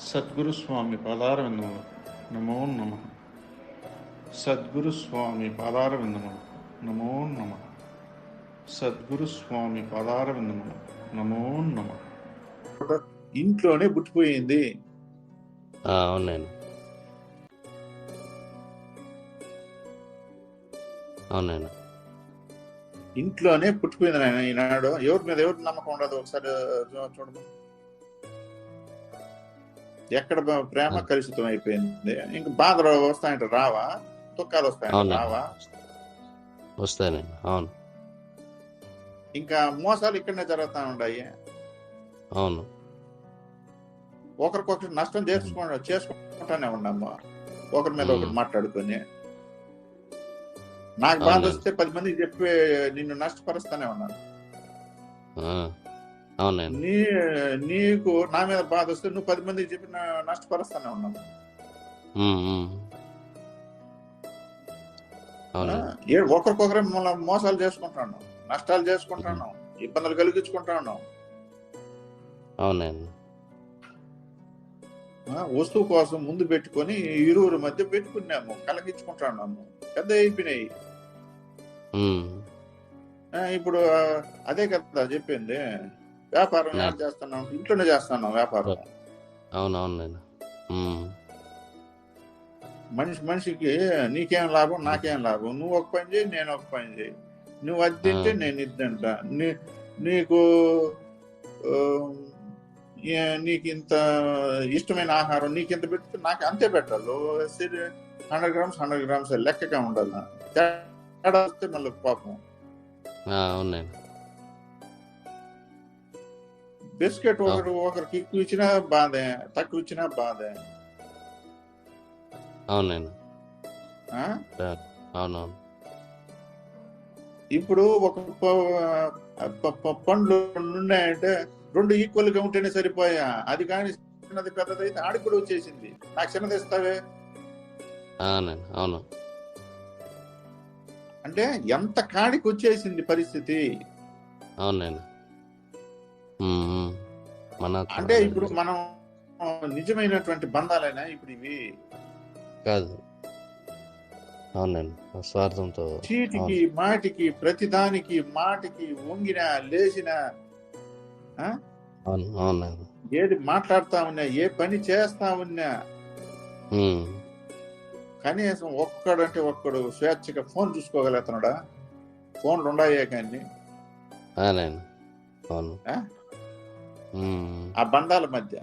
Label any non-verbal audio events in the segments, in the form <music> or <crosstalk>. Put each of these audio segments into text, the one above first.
తత్పదం దర్శనం యోగం తస్మై శ్రీ గురవే నమ సద్గురు స్వామి పాదారవిందములు. నమో నమ. సద్గురు స్వామి పాదారవిందములు. నమో నమ. సద్గురు స్వామి పాదారవిందములు. నమో నమ. ఇంట్లోనే పుట్టిపోయింది. అవునండి అవునండి ఇంట్లోనే పుట్టిపోయింది నాయన ఈనాడు. ఎవరి మీద ఎవరి నమ్మకం ఉండదు. ఒకసారి చూ- చూడము? ఎక్కడ ప్రేమ కలుషితం అయిపోయింది. ఇంక బాధలు వస్తాయంట రావా? దుఃఖాలు వస్తాయంట. రావా? వస్తానండి అవును. ఇంకా మోసాలు ఇక్కడనే జరుగుతా ఉన్నాయి అవును. ఒకరికొకరు నష్టం చేసుకో చేసుకుంటానే ఉన్నాము. ఒకరి మీద ఒకరు. మాట్లాడుకొని. నాకు బాధ. వస్తే పది మందికి చెప్పి నిన్ను నష్టపరుస్తానే ఉన్నాను. నీ నీకు నా మీద బాధ వస్తే నువ్వు పది మందికి చెప్పి నా- నష్టపరుస్తానే ఉన్నావు. ఒకరికొకరే మళ్ళీ మోసాలు చేసుకుంటాను. నష్టాలు చేసుకుంటాను. ఇబ్బందులు కలిగించుకుంటాను. అవునండి వస్తువు కోసం ముందు పెట్టుకొని ఇరువురి మధ్య పెట్టుకున్నాము. కలిగించుకుంటున్నాము పెద్ద అయిపోయినాయి. ఇప్పుడు అదే కదా చెప్పింది. వ్యాపారం ఎలా చేస్తున్నాం ఇంట్లోనే చేస్తున్నాం వ్యాపారం. అవును అవునండి ఉమ్, మనిషి మనిషికి నీకేం లాభం నాకేం లాభం? నువ్వు ఒక పని చేయి నేను ఒక పని చేయి. నువ్వు అది తింటే. నేను ఇది తింటా. నీ నీకు నీకు ఇంత ఇష్టమైన ఆహారం నీకు ఇంత పెడితే నాకు అంతే పెట్టాలి. హండ్రెడ్ గ్రామ్స్ హండ్రెడ్ గ్రామ్స్ లెక్కగా ఉండాలి తేడా వస్తే మళ్ళీ పాపం అవునండి బిస్కెట్ ఒకరు ఒకరికి ఎక్కువ ఇచ్చినా బాధే తక్కువ ఇచ్చినా బాధే. అవునండి? అవునవును. ఇప్పుడు ఒక పండ్లు రెండు ఉన్నాయంటే రెండు ఈక్వల్గా ఉంటేనే సరిపోయా? అది కానీ చిన్నది పెద్దది అయితే ఆడికి కూడా వచ్చేసింది. నాకు చిన్నది ఇస్తావే? అవును. అంటే ఎంత కాడికి వచ్చేసింది పరిస్థితి? అవునండి. మన అంటే ఇప్పుడు మనం నిజమైనటువంటి బంధాలైనా ఇప్పుడు ఇవి? కాదు. అవునండి. స్వార్థంతో చీటికి మాటికి ప్రతిదానికి మాటికి వంగిన లేచిన అవును అవునండి. ఏది మాట్లాడుతా ఉన్నా ఏ పని చేస్తా ఉన్నా కనీసం ఒక్కడంటే ఒక్కడు స్వేచ్ఛగా ఫోన్ చూసుకోగలుగుతున్నాడా? ఫోన్లు ఉన్నాయే కానీ. అవునండి. అవును. ఆ? బంధాల మధ్య.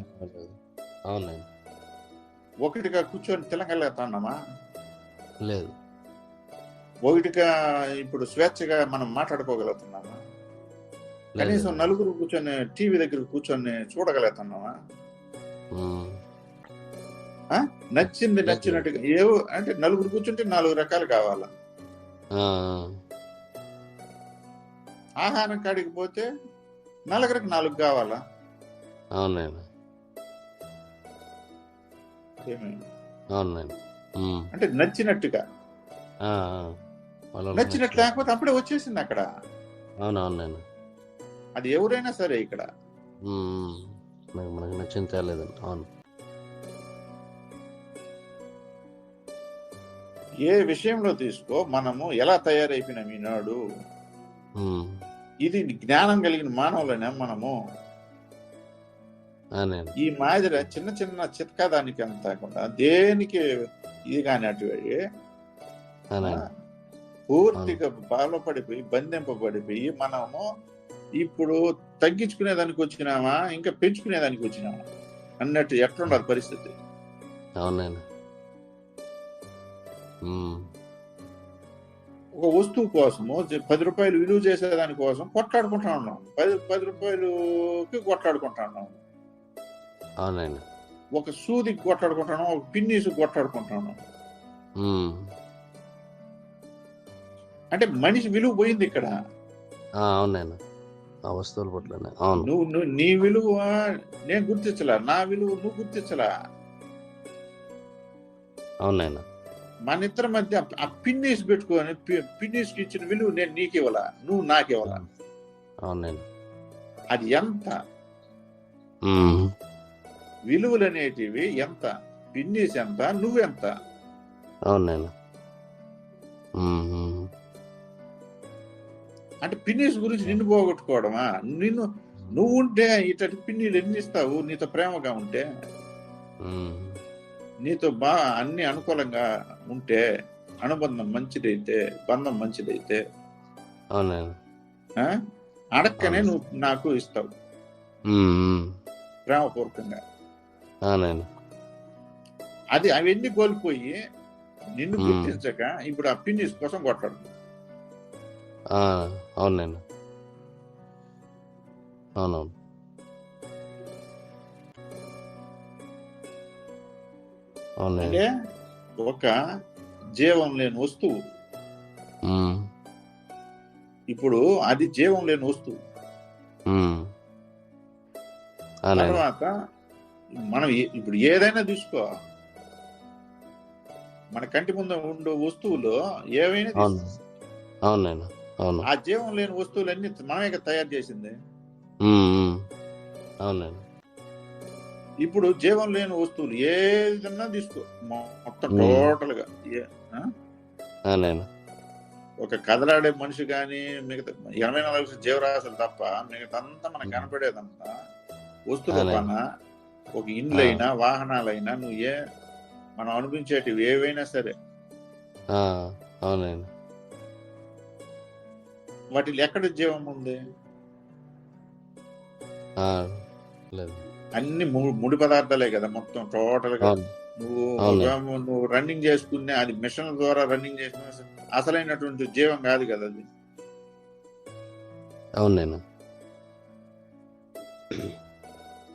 అవునండి. ఒకటిగా కూర్చొని తినగలుగుతున్నామా లేదు. ఒకటిగా ఇప్పుడు స్వేచ్ఛగా మనం మాట్లాడుకోగలుగుతున్నామా. కనీసం నలుగురు కూర్చొని టీవీ దగ్గర కూర్చొని చూడగలుగుతున్నామా? నచ్చింది నచ్చినట్టుగా ఏవో అంటే నలుగురు కూర్చుంటే నాలుగు రకాలు కావాలా? ఆహారం కాడికి పోతే నలుగురికి నాలుగు కావాలా? అవునండి? అవునండి అంటే నచ్చినట్టుగా. నచ్చినట్టు లేకపోతే అప్పుడే వచ్చేసింది అక్కడ. అవునవునండి అది ఎవరైనా సరే ఇక్కడ. మనకి నచ్చింది తేలేదండి. అవును. ఏ విషయంలో తీసుకో మనము ఎలా తయారైపోయినాం ఈనాడు? ఇది జ్ఞానం కలిగిన మానవులనే మనము. ఈ మాదిరి చిన్న చిన్న చిత్కాదానికి అంతా కూడా దేనికి ఇది కాని అటువంటి అవునండి పూర్తిగా బాధపడిపోయి బంధింపబడిపోయి మనము ఇప్పుడు తగ్గించుకునేదానికి వచ్చినామా ఇంకా పెంచుకునేదానికి వచ్చినామా అన్నట్టు ఎట్లుండాలి పరిస్థితి? అవునండి. ఒక వస్తువు కోసము పది రూపాయలు విలువ చేసేదాని కోసం కొట్లాడుకుంటా ఉన్నాం. పది పది రూపాయలుకి కొట్లాడుకుంటా ఉన్నాం. ఒక సూదికి కొట్లాడుకుంటాను ఒక పిన్నీసు కొట్లాడుకుంటాను. ఉమ్. అంటే మనిషి విలువ పోయింది ఇక్కడ. అవునైనా ఆ వస్తువుల అవును. నువ్వు నీ విలువ నేను గుర్తించలా. నా విలువ నువ్వు గుర్తించలా. అవునైనా మన ఇద్దరి మధ్య ఆ పిన్నీస్ పెట్టుకొని పి- పిన్నీస్కి ఇచ్చిన విలువ నేను నీకు ఇవ్వాలా. నువ్వు నాకు ఇవ్వాలా. అవునైనా అది ఎంత? విలువలు అనేటివి ఎంత పిన్నీస్ ఎంత నువ్వెంత ఉమ్. అంటే పిన్నీస్ గురించి నిన్ను పోగొట్టుకోవడమా నిన్ను నువ్వు ఉంటే ఇతటి పిన్నీలు ఎన్ని ఇస్తావు నీతో ప్రేమగా ఉంటే. నీతో బాగా అన్ని అనుకూలంగా ఉంటే అనుబంధం మంచిదైతే బంధం మంచిదైతే? అడక్కనే అవును. నువ్వు నాకు ఇస్తావు. ప్రేమపూర్వకంగా అది అవన్నీ కోల్పోయి నిన్ను. గుర్తించక ఇప్పుడు ఆ పిన్నిస్ కోసం కొట్టాడు ఆ, అవునైనా అవునవును. అంటే ఒక జీవం లేని వస్తువు. ఇప్పుడు అది జీవం లేని వస్తువు. తర్వాత మనం ఇప్పుడు ఏదైనా తీసుకో. మన కంటి ముందు ఉండే వస్తువులు ఏవైనా. అవునైనా అవును ఆ జీవం లేని వస్తువులన్నీ మనమే కదా తయారు చేసింది. ఇప్పుడు జీవం లేని వస్తువులు ఏదన్నా తీసుకో. మొత్తం. టోటల్గా ఒక కదలాడే మనిషి కానీ మిగతా ఎనభై నాలుగు జీవరాశులు తప్ప మిగతా అంతా మనకు కనపడేదంతా వస్తు అలాగే. ఒక ఇండ్లైనా వాహనాలైనా నువ్వు ఏ మనం అనిపించేటివి ఏవైనా సరే. ఆ, అవునైనా వాటిలో ఎక్కడ జీవం ఉంది? అన్ని ముడి పదార్థాలే కదా మొత్తం టోటల్గా అవును. నువ్వు అవును. నువ్వు రన్నింగ్ చేసుకునే అది మిషన్ ద్వారా రన్నింగ్ చేసిన అసలైనటువంటి జీవం కాదు కదా అది. అవునైనా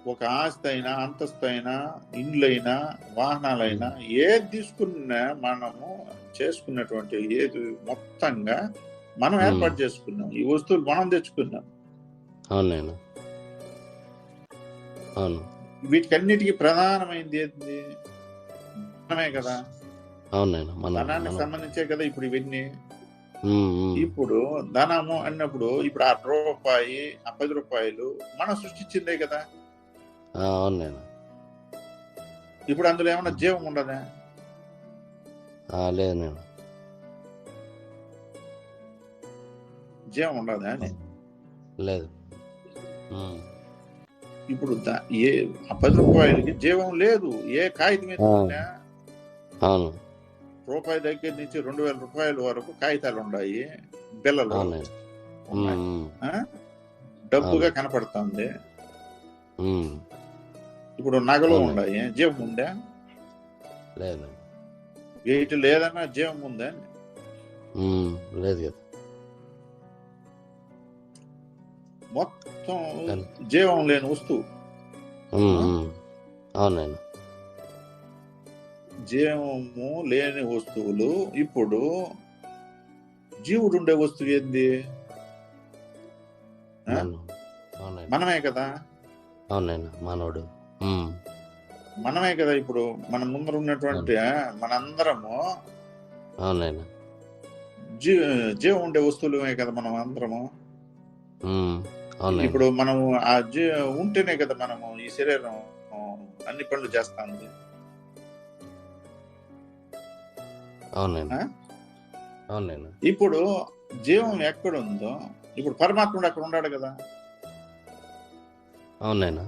ఒక ఆస్తి అయినా అంతస్తు అయినా ఇండ్లైనా వాహనాలైనా ఏది తీసుకున్నా మనము చేసుకున్నటువంటి ఏది మొత్తంగా మనం. ఏర్పాటు చేసుకున్నాం. ఈ వస్తువులు మనం తెచ్చుకున్నాం. అవును. వీటికన్నిటికీ ప్రధానమైనది ఏంది? మనమే కదా. అవునైనా ధనానికి సంబంధించే కదా ఇప్పుడు ఇవన్నీ. ఇప్పుడు ధనము అన్నప్పుడు ఇప్పుడు ఆ రూపాయి ఆ పది రూపాయలు మనం సృష్టించిందే కదా. ఆ, అవునైనా ఇప్పుడు అందులో ఏమైనా జీవం ఉండదా? లేదు నేను. జీవం ఉండదా లేదు. ఇప్పుడు ఏ పది రూపాయలకి జీవం లేదు. ఏ కాగితం అవును. రూపాయి దగ్గర నుంచి రెండు వేల రూపాయల వరకు కాగితాలు ఉన్నాయి. బిల్లలు? డబ్బుగా అవును. కనపడుతుంది. ఇప్పుడు నగలు. ఉన్నాయి జీవం ఉందా? లేదు. వీటి లేదన్నా జీవం ఉందా లేదు కదా. మొత్తం జీవం లేని వస్తువు. అవునైనా జీవము లేని వస్తువులు. ఇప్పుడు జీవుడు ఉండే వస్తువు ఏంది? మనమే కదా? అవునైనా మనోడు ఉమ్, మనమే కదా ఇప్పుడు మన ముందర ఉన్నటువంటి మనందరము అవునైనా జీ జీవం ఉండే వస్తువులమే కదా మనం అందరము. ఇప్పుడు మనము ఆ జీ ఉంటేనే కదా మనము ఈ శరీరం అన్ని పనులు చేస్తా ఉంది అవునైనా ఆ? అవునైనా ఇప్పుడు జీవం ఎక్కడుందో ఇప్పుడు పరమాత్ముడు అక్కడ ఉన్నాడు కదా. అవునైనా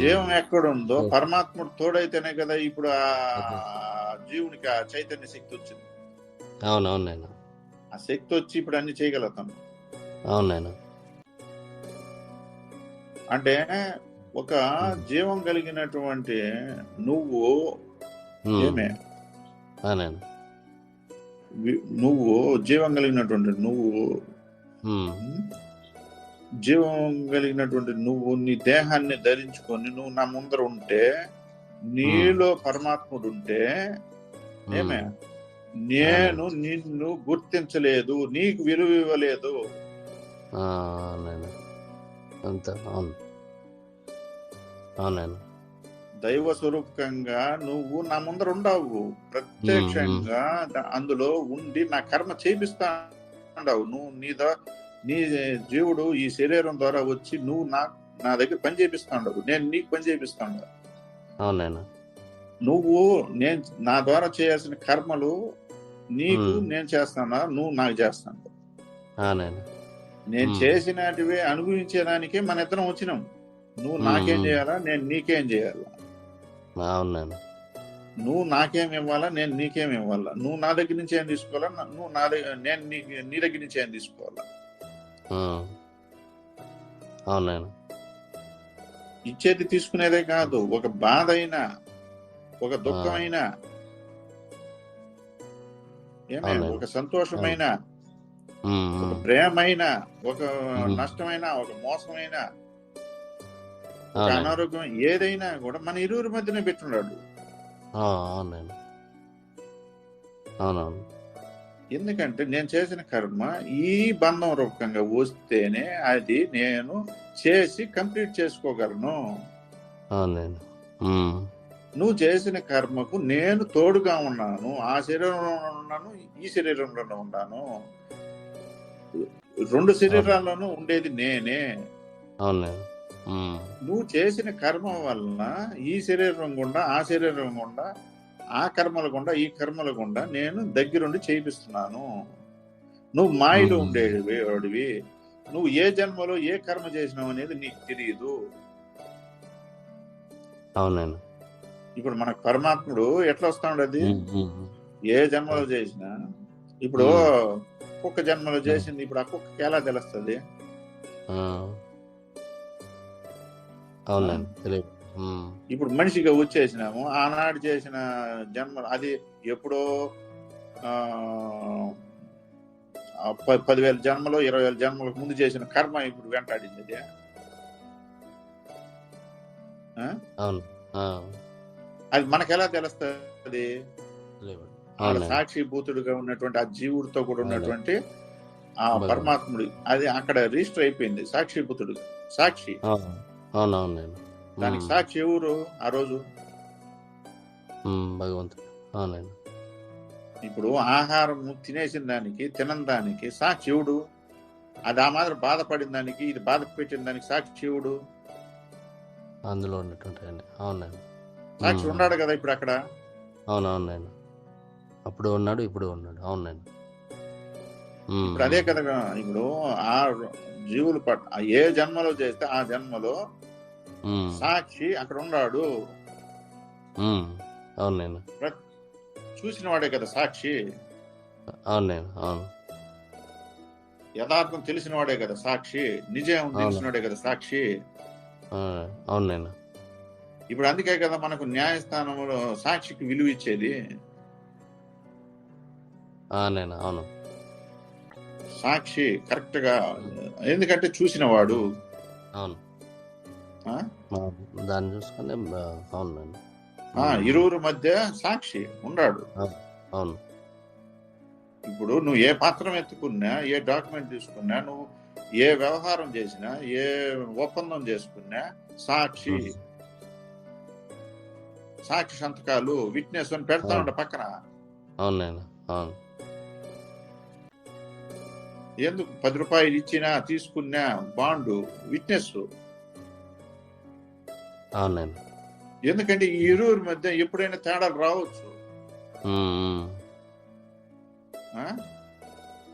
జీవం ఎక్కడుందో. పరమాత్ముడు తోడైతేనే కదా ఇప్పుడు ఆ జీవునికి ఆ చైతన్య శక్తి వచ్చింది. అవును అవునైనా ఆ శక్తి వచ్చి ఇప్పుడు అన్ని చేయగలుగుతాం అవునైనా అంటే ఒక జీవం కలిగినటువంటి నువ్వు ఏమే? నువ్వు జీవం కలిగినటువంటి నువ్వు జీవం కలిగినటువంటి నువ్వు నీ దేహాన్ని ధరించుకొని నువ్వు నా ముందర ఉంటే నీలో పరమాత్ముడు ఉంటే ఏమే? నేను నిన్ను గుర్తించలేదు నీకు విలువ ఇవ్వలేదు. అంతే అవును. అవునండి దైవ స్వరూపకంగా నువ్వు నా ముందర ఉండవు. ప్రత్యక్షంగా అందులో ఉండి నా కర్మ చేపిస్తా ఉండవు నువ్వు నీ దా నీ జీవుడు ఈ శరీరం ద్వారా వచ్చి నువ్వు నా నా దగ్గర పని చేపిస్తా ఉండవు. నేను నీకు పని చేపిస్తా ఉండవు అవునండి నువ్వు నేను నా ద్వారా చేయాల్సిన కర్మలు నీకు. నేను చేస్తానా? నువ్వు నాకు చేస్తాను. నేను. చేసినటివి అనుభవించేదానికే మన ఇద్దరం వచ్చినాం. నువ్వు నాకేం. చేయాలా? నేను నీకేం చేయాలా? నువ్వు నాకేం ఇవ్వాలా? నేను నీకేం ఇవ్వాలా? నువ్వు నా దగ్గర నుంచి ఏం తీసుకోవాలా? నువ్వు నా దగ్గర నేను నీ దగ్గర నుంచి ఏం తీసుకోవాలా? అవునండి ఇచ్చేది తీసుకునేదే కాదు ఒక బాధ అయినా ఒక దుఃఖమైనా. ఒక సంతోషమైన ఒక. ప్రేమైన ఒక. నష్టమైన ఒక మోసమైన అనారోగ్యం ఏదైనా కూడా మన ఇరువురి మధ్యనే పెట్టున్నాడు. అవునవును. ఎందుకంటే నేను చేసిన కర్మ ఈ బంధం రూపకంగా వస్తేనే అది నేను చేసి కంప్లీట్ చేసుకోగలను. నువ్వు చేసిన కర్మకు నేను తోడుగా ఉన్నాను. ఆ శరీరంలో ఉన్నాను ఈ శరీరంలోనే ఉన్నాను. రెండు శరీరాల్లోనూ ఉండేది నేనే. నువ్వు చేసిన కర్మ వలన ఈ శరీరం గుండా ఆ శరీరం గుండా ఆ కర్మల గుండా ఈ కర్మల గుండా నేను దగ్గరుండి చేయిస్తున్నాను నువ్వు మాయలో. ఉండేవి వాడివి నువ్వు ఏ జన్మలో ఏ కర్మ చేసినావు అనేది నీకు తెలియదు అవునండి ఇప్పుడు మనకు పరమాత్ముడు ఎట్లా వస్తా ఉండదు ఉమ్, ఉమ్, ఉమ్. ఏ జన్మలో చేసినా ఇప్పుడు. కుక్క జన్మలో చేసింది ఇప్పుడు ఆ కుక్కకి ఎలా తెలుస్తుంది. అవునండి తెలియదు. ఇప్పుడు మనిషిగా వచ్చేసినాము ఆనాడు చేసిన జన్మ అది ఎప్పుడో పదివేల జన్మలో ఇరవై వేల జన్మలకు ముందు చేసిన కర్మ ఇప్పుడు వెంటాడింది అది. అవును. ఆ, అది మనకు ఎలా తెలుస్తుంది సాక్షిభూతుడుగా ఉన్నటువంటి ఆ జీవుడితో కూడా ఉన్నటువంటి ఆ. పరమాత్ముడు అది అక్కడ రిజిస్టర్ అయిపోయింది సాక్షిభూతుడు సాక్షి. అవును. అవునవునండి దానికి సాక్షి ఎవరు? ఆ రోజు? భగవంతుడు. అవునండి. ఇప్పుడు ఆహారం తినేసిన దానికి తినని దానికి సాక్షి ఎవడు? అది ఆ మాదిరి బాధపడిన దానికి ఇది బాధ పెట్టిన దానికి సాక్షి శివుడు అందులో ఉన్నటువంటి అవునండి. సాక్షి. ఉన్నాడు కదా ఇప్పుడు అక్కడ? అవునవునండి అప్పుడు ఉన్నాడు ఇప్పుడు ఉన్నాడు. అవునండి. ఇప్పుడు అదే కదా ఇప్పుడు ఆ జీవులు పట్ ఏ జన్మలో చేస్తే ఆ జన్మలో సాక్షి అక్కడ ఉన్నాడు ఉమ్, అవునండి చూసిన వాడే కదా సాక్షి. అవునండి అవును. యథార్థం తెలిసిన వాడే కదా సాక్షి. నిజం తెలిసిన వాడే కదా సాక్షి. ఆ, అవునండి ఇప్పుడు అందుకే కదా మనకు న్యాయస్థానంలో సాక్షికి విలువ ఇచ్చేది. అవును. సాక్షి కరెక్ట్గా ఎందుకంటే చూసిన వాడు అవును. దాన్ని చూసుకొని అవునండి ఇరువురు మధ్య సాక్షి ఉన్నాడు అవును. ఇప్పుడు నువ్వు ఏ పత్రం ఎత్తుకున్నా ఏ డాక్యుమెంట్ తీసుకున్నా నువ్వు ఏ వ్యవహారం చేసినా ఏ ఒప్పందం చేసుకున్నా సాక్షి. సాక్షి సంతకాలు విట్నెస్ అని పెడతా ఉండ పక్కన. అవును ఎందుకు? పది రూపాయలు ఇచ్చినా తీసుకున్నా బాండు విట్నెస్ అవునండి ఎందుకంటే ఈ ఇరువురి మధ్య ఎప్పుడైనా తేడాలు రావచ్చు?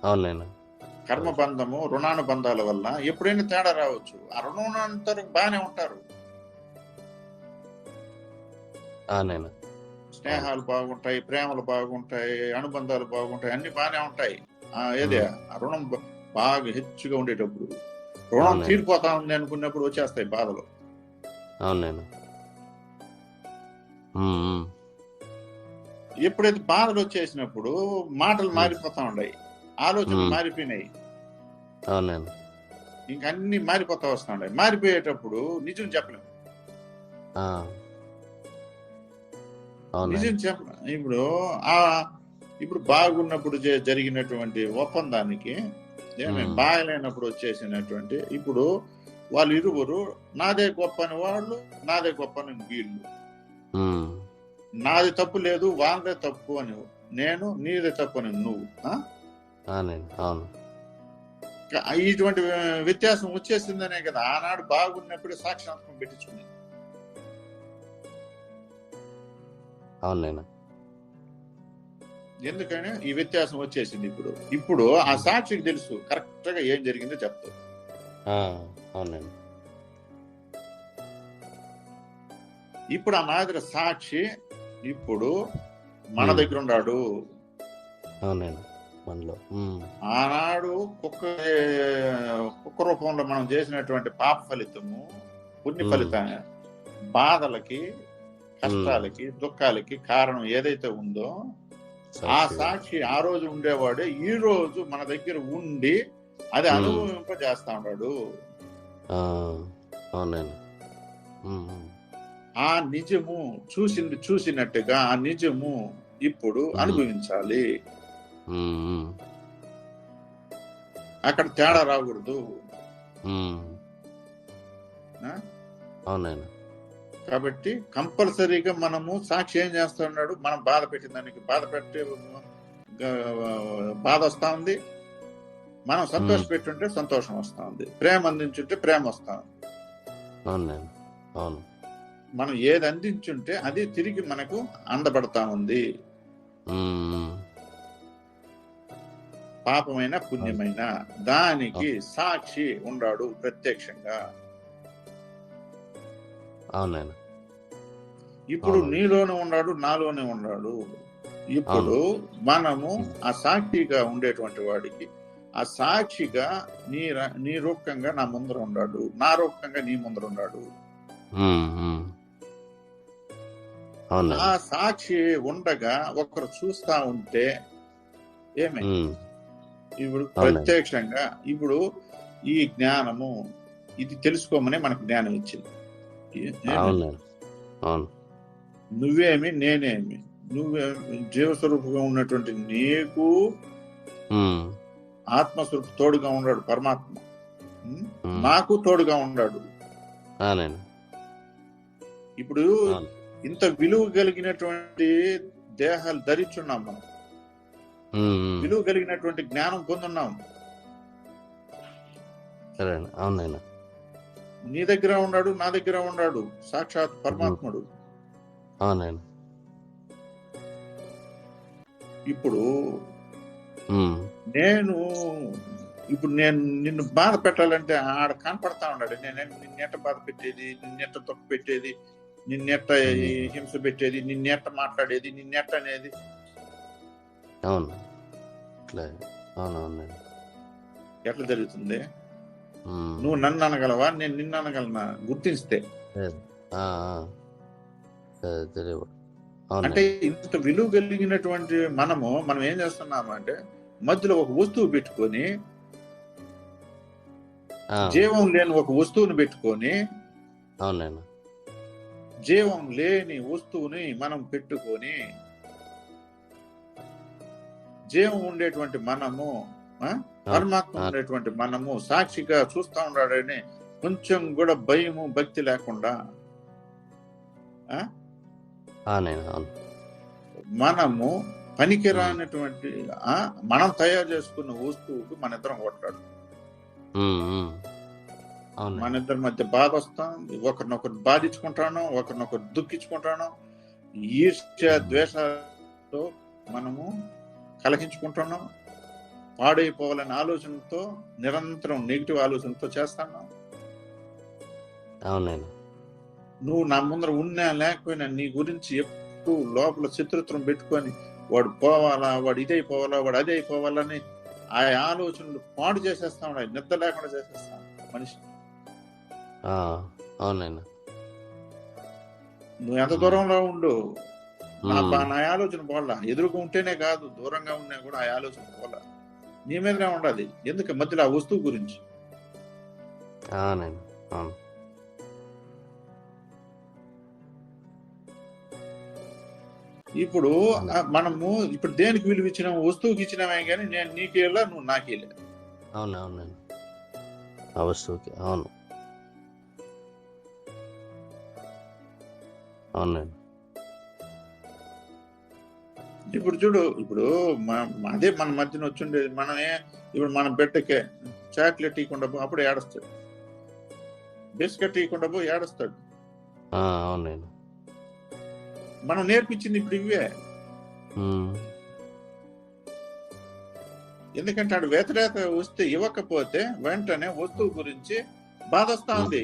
అవునండి కర్మబంధము రుణానుబంధాల వల్ల ఎప్పుడైనా తేడా రావచ్చు. ఆ రుణానంతరం బాగానే ఉంటారు. స్నేహాలు బాగుంటాయి ప్రేమలు బాగుంటాయి అనుబంధాలు బాగుంటాయి అన్ని బాగానే ఉంటాయి. ఆ ఏదే? రుణం బాగా హెచ్చుగా ఉండేటప్పుడు. రుణం. తీరిపోతా ఉంది అనుకున్నప్పుడు వచ్చేస్తాయి బాధలు. ఉమ్, ఉమ్, ఎప్పుడైతే బాధలు వచ్చేసినప్పుడు మాటలు. మారిపోతా ఉన్నాయి ఆలోచనలు. మారిపోయినాయి. అవునండి ఇంక అన్ని మారిపోతా వస్తున్నాయి మారిపోయేటప్పుడు నిజం చెప్పలేము నిజం చెప్ప ఇప్పుడు ఆ ఇప్పుడు బాగున్నప్పుడు జరిగినటువంటి ఒప్పందానికి. బాగలేనప్పుడు వచ్చేసినటువంటి ఇప్పుడు వాళ్ళు ఇరువురు నాదే గొప్ప అని వాళ్ళు నాదే గొప్ప అని వీళ్ళు. నాది తప్పు లేదు వాళ్ళదే తప్పు అని నేను నీదే తప్పు అని నువ్వు. అవును. ఇటువంటి వ్యత్యాసం వచ్చేసిందనే కదా ఆనాడు బాగున్నప్పుడు సాక్షాత్కం పెట్టించుకునేది అవునండి ఎందుకని? ఈ వ్యత్యాసం వచ్చేసింది ఇప్పుడు. ఇప్పుడు ఆ సాక్షికి తెలుసు కరెక్ట్గా ఏం జరిగిందో చెప్తారు ఆ, అవునండి ఇప్పుడు ఆ మాదిరి సాక్షి ఇప్పుడు మన Hmm. దగ్గర ఉన్నాడు అవునండి మనలో ఉమ్. ఆనాడు కుక్క కుక్క రూపంలో మనం చేసినటువంటి పాప ఫలితము పుణ్య Hmm. ఫలితం బాధలకి కష్టాలకి దుఃఖాలకి కారణం ఏదైతే ఉందో ఆ సాక్షి. ఆ రోజు ఉండేవాడే ఈ రోజు మన దగ్గర ఉండి అది Hmm. అనుభవింపజేస్తా ఉన్నాడు అవునండి. ఆ నిజము చూసింది చూసినట్టుగా ఆ నిజము ఇప్పుడు. అనుభవించాలి. అక్కడ తేడా రాకూడదు. కాబట్టి కంపల్సరీగా మనము సాక్షి ఏం చేస్తున్నాడు? మనం బాధ పెట్టిన దానికి బాధ పెట్టి బాధ వస్తా ఉంది. మనం సంతోష పెట్టుంటే సంతోషం వస్తా ఉంది ప్రేమ అందించుంటే ప్రేమ వస్తా ఉంది అవునండి అవును. మనం ఏది అందించుంటే అది తిరిగి మనకు అందబడతా ఉంది. పాపమైన పుణ్యమైన దానికి సాక్షి ఉన్నాడు ప్రత్యక్షంగా. ఇప్పుడు. నీలోనే ఉన్నాడు నాలోనే ఉన్నాడు. ఇప్పుడు మనము ఆ సాక్షిగా ఉండేటువంటి వాడికి ఆ సాక్షిగా నీ నీ రూపకంగా నా ముందర ఉన్నాడు. నా రూపకంగా నీ ముందర ఉన్నాడు. ఆ సాక్షి ఉండగా ఒకరు చూస్తా ఉంటే ఏమే? ఇప్పుడు. ప్రత్యక్షంగా ఇప్పుడు ఈ జ్ఞానము ఇది తెలుసుకోమని మనకు జ్ఞానం ఇచ్చింది. నువ్వేమి నేనేమి? నువ్వే జీవస్వరూపంగా ఉన్నటువంటి నీకు ఆత్మస్వరూపు తోడుగా ఉన్నాడు పరమాత్మ. నాకు తోడుగా ఉన్నాడు. ఇప్పుడు. ఇంత విలువ కలిగినటువంటి దేహాలు ధరించున్నాం మనం. విలువ కలిగినటువంటి జ్ఞానం పొందున్నాం. అవునండి. నీ దగ్గర ఉన్నాడు నా దగ్గర ఉన్నాడు. సాక్షాత్ పరమాత్ముడు. అవునండి. ఇప్పుడు నేను ఇప్పుడు నేను నిన్ను బాధ పెట్టాలంటే ఆడ కనపడతా ఉన్నాడు. నేను నిన్నెట్ట బాధ పెట్టేది? నిన్నెట్ట తొక్కు పెట్టేది? నిన్నెట్ట హింస పెట్టేది? నిన్నెట్ట మాట్లాడేది? నిన్నెట్ట అనేది. అవును. ఇట్లా అవును అవునండి ఎట్లా జరుగుతుంది. నువ్వు నన్ను అనగలవా? నేను నిన్ను అనగలనా? గుర్తిస్తే. తెలియదు అంటే ఇంత విలువ కలిగినటువంటి మనము మనం ఏం చేస్తున్నాము అంటే మధ్యలో ఒక వస్తువు పెట్టుకొని జీవం లేని ఒక వస్తువుని పెట్టుకొని అవునండి జీవం లేని వస్తువుని మనం పెట్టుకొని జీవం ఉండేటువంటి మనము? పరమాత్మ. ఉండేటువంటి మనము సాక్షిగా చూస్తా ఉన్నాడని కొంచెం కూడా భయము భక్తి లేకుండా అవును. మనము పనికిరానటువంటి మనం తయారు చేసుకున్న వస్తువుకు మన ఇద్దరం కొట్టాడు మన ఇద్దరి మధ్య బాధ వస్తాం ఒకరినొకరు బాధించుకుంటాను ఒకరినొకరు దుఃఖించుకుంటాను ఈర్ష్య ద్వేషాలతో మనము కలహించుకుంటున్నాం పాడైపోవాలనే ఆలోచనతో నిరంతరం నెగిటివ్ ఆలోచనతో చేస్తాను అవునండి నువ్వు నా ముందర ఉన్నా లేకపోయినా నీ గురించి ఎప్పుడు లోపల శత్రుత్వం పెట్టుకొని వాడు పోవాలా వాడు ఇదైపోవాలా వాడు అదే అయిపోవాలని ఆ ఆలోచనలు పాడు చేసేస్తాం నిద్ర లేకుండా చేసేస్తాం మనిషి ఆ, అవునండి నువ్వు ఎంత దూరంలో ఉండు? నా ఆలోచన పోలా ఎదురుగా ఉంటేనే కాదు దూరంగా ఉన్నా కూడా ఆ ఆలోచన పోలా నీ మీదనే ఉండదు ఎందుకు? మధ్యలో ఆ వస్తువు గురించి. అవునండి అవును. ఇప్పుడు మనము ఇప్పుడు దేనికి విలువ ఇచ్చినాము వస్తువుకి ఇచ్చినామే కానీ నేను నీకేలా నువ్వు నాకేలే అవును అవునండి. ఆ వస్తువుకి అవును. అవునండి. ఇప్పుడు చూడు ఇప్పుడు అదే మన మధ్యన వచ్చిండేది మనమే ఇప్పుడు మన బిడ్డకే చాక్లెట్ ఇవ్వకుండా పో అప్పుడు ఏడుస్తాడు. బిస్కెట్ ఇవ్వకుండా పో ఏడుస్తాడు. అవునండి. మనం నేర్పించింది ఇప్పుడు ఇవే. ఎందుకంటే ఆడు వ్యతిరేక వస్తే ఇవ్వకపోతే వెంటనే వస్తువు గురించి బాధ వస్తా ఉంది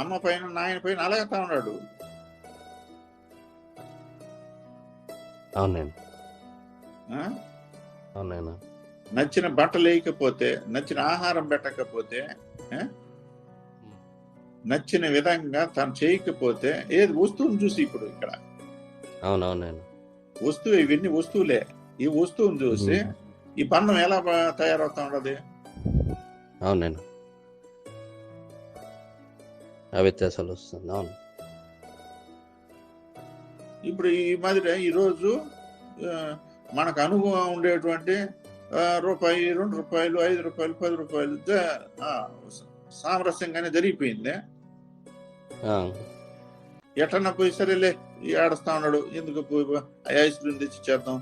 అమ్మ పైన నాయన పైన అలగతా ఉన్నాడు. నచ్చిన బట్టలు వేయకపోతే నచ్చిన ఆహారం పెట్టకపోతే? నచ్చిన విధంగా తను చేయకపోతే ఏది వస్తువుని చూసి ఇప్పుడు ఇక్కడ. అవును అవునండి వస్తువు ఇవన్నీ వస్తువులే. ఈ వస్తువుని చూసి ఈ బంధం ఎలా తయారవుతా ఉండదు అవునండి. ఆ వ్యత్యాసాలు వస్తుంది. అవును. ఇప్పుడు ఈ మాదిరి ఈ రోజు ఆ, మనకు అనుభవం ఉండేటువంటి రూపాయి రెండు రూపాయలు ఐదు రూపాయలు పది రూపాయలు సామరస్యంగానే జరిగిపోయింది. ఆ, ఎటన్నా పోయి సరేలే ఈ ఆడుస్తా ఉన్నాడు. ఎందుకు పోయి ఐస్ క్రీమ్ తెచ్చి చేద్దాం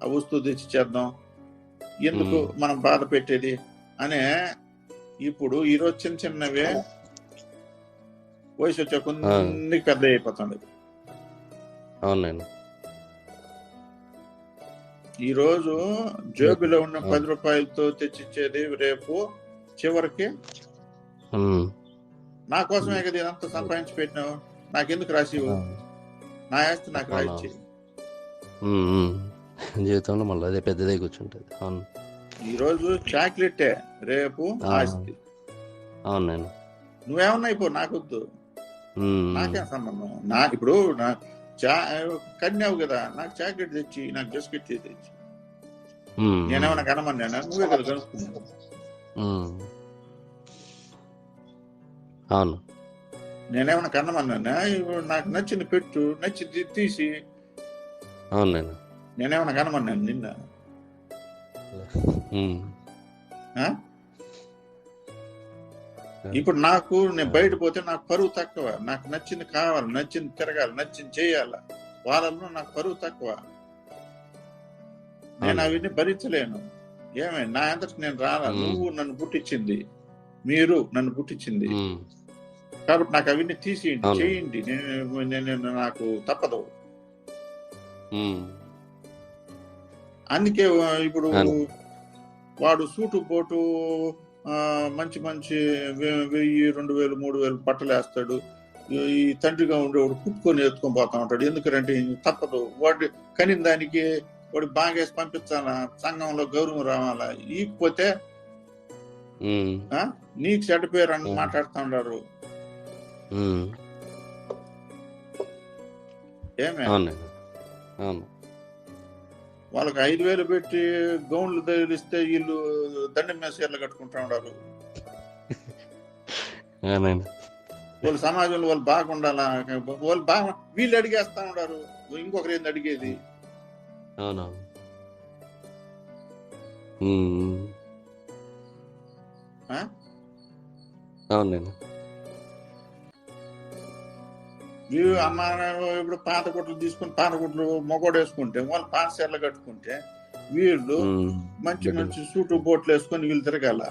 ఆ వస్తువు తెచ్చి చేద్దాం ఎందుకు. మనం బాధ పెట్టేది అనే ఇప్పుడు ఈరోజు చిన్న చిన్నవే వయసు వచ్చే కొన్ని పెద్ద అయిపోతుంది అవునండి ఈ రోజు జేబులో ఉన్న. పది రూపాయలతో తెచ్చిచ్చేది రేపు చివరికి నా కోసమే కదా ఇదంతా సంపాదించి పెట్టినావు? నాకెందుకు రాసివు ఆ, నా ఆస్తి నాకు ఉమ్. జీవితంలో మళ్ళీ అదే పెద్దదే కూర్చుంటుంది. అవును. ఈ రోజు చాక్లెట్టే రేపు ఆ. ఆస్తి. అవునండి నువ్వేమన్నా అయిపో నాకొద్దు. నాకేం సంబంధం? నా ఇప్పుడు నా చా కన్యావు కదా నాకు చాక్లెట్ తెచ్చి నాకు బిస్కెట్ తెచ్చి. నేనేమన్నా కనమన్నా నువ్వే కదా కనుక్కున్నావు. ఉమ్. అవును. నేనేమన్నా కన్నమన్నా ఇప్పుడు నాకు నచ్చింది పెట్టు నచ్చింది తీసి. అవునండి నేనేమన్నా కనమన్నాను నిన్న? ఇప్పుడు నాకు నేను బయట పోతే నాకు పరువు తక్కువ. నాకు నచ్చింది కావాలి నచ్చింది తిరగాలి నచ్చింది చేయాల. వాళ్ళలో నాకు పరువు తక్కువ. నేను అవును. అవన్నీ భరించలేను. ఏమే నా అంతటి నేను రాలా. నువ్వు నన్ను పుట్టించింది. మీరు నన్ను పుట్టించింది. కాబట్టి నాకు అవన్నీ తీసేయండి. చేయండి. నేను నాకు తప్పదు. అందుకే ఇప్పుడు. వాడు సూటు బోటు ఆ, మంచి మంచి వెయ్యి రెండు వేలు మూడు వేలు బట్టలు వేస్తాడు. ఈ తండ్రిగా ఉండేవాడు కుట్టుకొని ఎత్తుకొని పోతా ఉంటాడు. ఎందుకంటే తప్పదు. వాడు కనిన దానికి వాడు బాగేసి పంపించాలా? సంఘంలో గౌరవం రావాలా? ఈకపోతే నీకు చెడ్డ పేరు అని. మాట్లాడుతూ ఉన్నారు. ఏమే? అవునండి అవును. వాళ్ళకి ఐదు వేలు పెట్టి గౌన్లు తగిలిస్తే వీళ్ళు దండం మీద చీరలు కట్టుకుంటా ఉన్నారు. <laughs> అవునండి. వాళ్ళు సమాజంలో వాళ్ళు బాగుండాలా? వాళ్ళు బాగా వీళ్ళు అడిగేస్తా ఉన్నారు. ఇంకొకరు ఏంది అడిగేది? ఆ? అవునండి. అమ్మ ఇప్పుడు పాత గుట్లు తీసుకుని పాత గుట్లు మొగోడు వేసుకుంటే వాళ్ళు పాత చీరలు కట్టుకుంటే వీళ్ళు మంచి. మంచి సూటు బోట్లు వేసుకొని వీళ్ళు తిరగాల.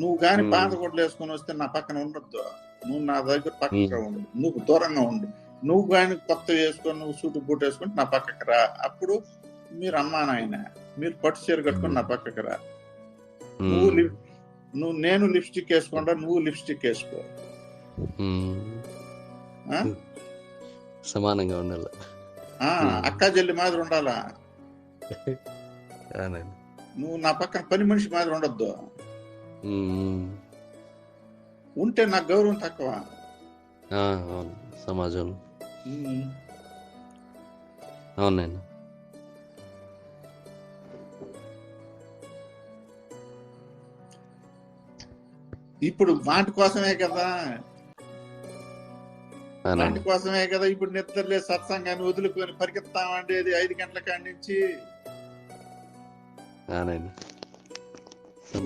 నువ్వు కానీ. పాత గుట్లు వేసుకొని వస్తే నా పక్కన ఉండొద్దు. నువ్వు నా దగ్గర పక్కగా ఉండు. నువ్వు దూరంగా ఉండు. నువ్వు కానీ కొత్త వేసుకొని నువ్వు సూటు బూట్ వేసుకొని నా పక్కకి రా. అప్పుడు మీరు అమ్మా నాయన మీరు పట్టు చీర కట్టుకొని నా పక్కకి రా. నువ్వు నువ్వు నేను లిప్స్టిక్ వేసుకుంటా నువ్వు లిప్స్టిక్ వేసుకో? సమానంగా ఉండాలి. అక్కా చెల్లి మాదిరి ఉండాలా? నువ్వు నా పక్కన పని మనిషి మాదిరి ఉండొద్దు. ఉంటే నాకు గౌరవం తక్కువ. సమాజంలో. అవునండి ఇప్పుడు వాటి కోసమే కదా. అవునండి. వాటి కోసమే కదా ఇప్పుడు నిద్రలే సత్సంగాన్ని వదులుకొని పరిగెత్తామంటే ఇది ఐదు గంటల కాడి నుంచి.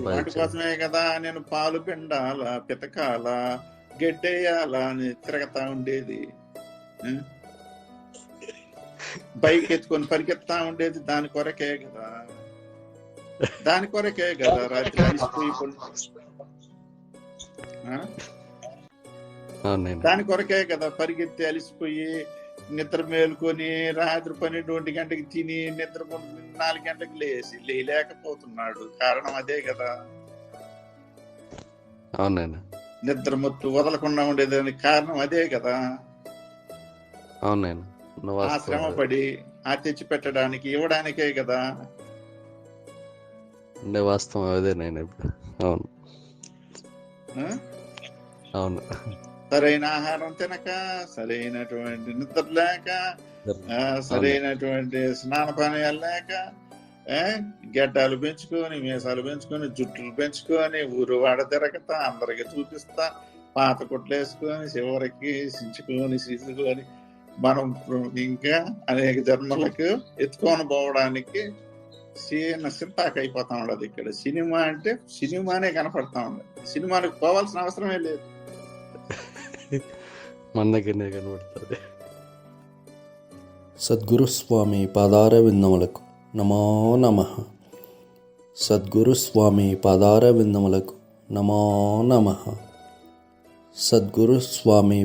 వాటి కోసమే కదా నేను పాలు పిండాల పితకాల గడ్డేయాల అని తిరగతా ఉండేది? బైక్ ఎత్తుకొని పరిగెత్తా ఉండేది దాని కొరకే కదా. దాని కొరకే కదా రాత్రి దాని కొరకే కదా పరిగెత్తి అలిసిపోయి నిద్ర మేలుకొని రాత్రి పన్నెండు ఒంటి గంటకి తిని నిద్ర నాలుగు గంటలకు లేచి లేలేకపోతున్నాడు కారణం అదే కదా. అవునండి నిద్ర మొత్తు వదలకుండా ఉండేదానికి కారణం అదే కదా. అవునండి ఆ శ్రమ పడి ఆ తెచ్చి పెట్టడానికి ఇవ్వడానికే కదా. వాస్తవం అదే నేను ఇప్పుడు. అవును? అవును. సరైన ఆహారం తినక సరైనటువంటి నిద్ర లేక సరైనటువంటి స్నాన పానీయాలు లేక గడ్డాలు పెంచుకొని మీసాలు పెంచుకొని జుట్టులు పెంచుకొని ఊరు వాడ తిరగతా అందరికి చూపిస్తా పాత కుట్లు వేసుకొని చివరికి సించుకొని సీసుకొని మనం ఇంకా అనేక జన్మలకు ఎత్తుకొని పోవడానికి చిన్న సింతాక్ అయిపోతా ఉండదు ఇక్కడ. సినిమా అంటే సినిమానే కనపడతా ఉండదు సినిమాలకు పోవాల్సిన అవసరమే లేదు. మన దగ్గరనే కనబడుతుంది సద్గురు స్వామి పాదార విందములకు నమో నమ సద్గురు స్వామి పాదార విందములకు నమో నమ సద్గురు స్వామి